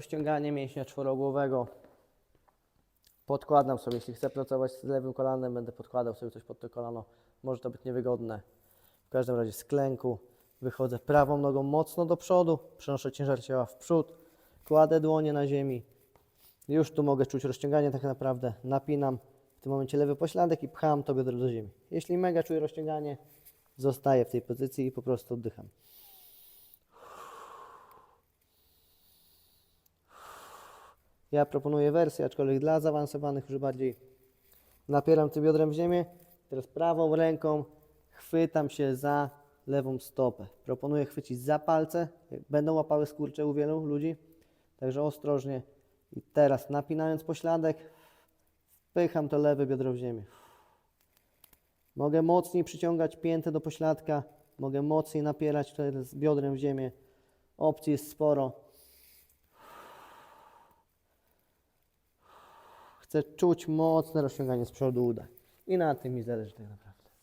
Rozciąganie mięśnia czworogłowego. Podkładam sobie, jeśli chcę pracować z lewym kolanem, będę podkładał sobie coś pod to kolano. Może to być niewygodne. W każdym razie z klęku wychodzę prawą nogą mocno do przodu, przenoszę ciężar ciała w przód, kładę dłonie na ziemi. Już tu mogę czuć rozciąganie tak naprawdę. Napinam w tym momencie lewy pośladek i pcham to biodro do ziemi. Jeśli mega czuję rozciąganie, zostaję w tej pozycji i po prostu oddycham. Ja proponuję wersję, aczkolwiek dla zaawansowanych już bardziej napieram tym biodrem w ziemię. Teraz prawą ręką chwytam się za lewą stopę. Proponuję chwycić za palce. Będą łapały skurcze u wielu ludzi, także ostrożnie. I teraz napinając pośladek, wpycham to lewe biodro w ziemię. Mogę mocniej przyciągać piętę do pośladka, mogę mocniej napierać tutaj z biodrem w ziemię. Opcji jest sporo. Chcę czuć mocne rozciąganie z przodu uda. I na tym mi zależy tak naprawdę.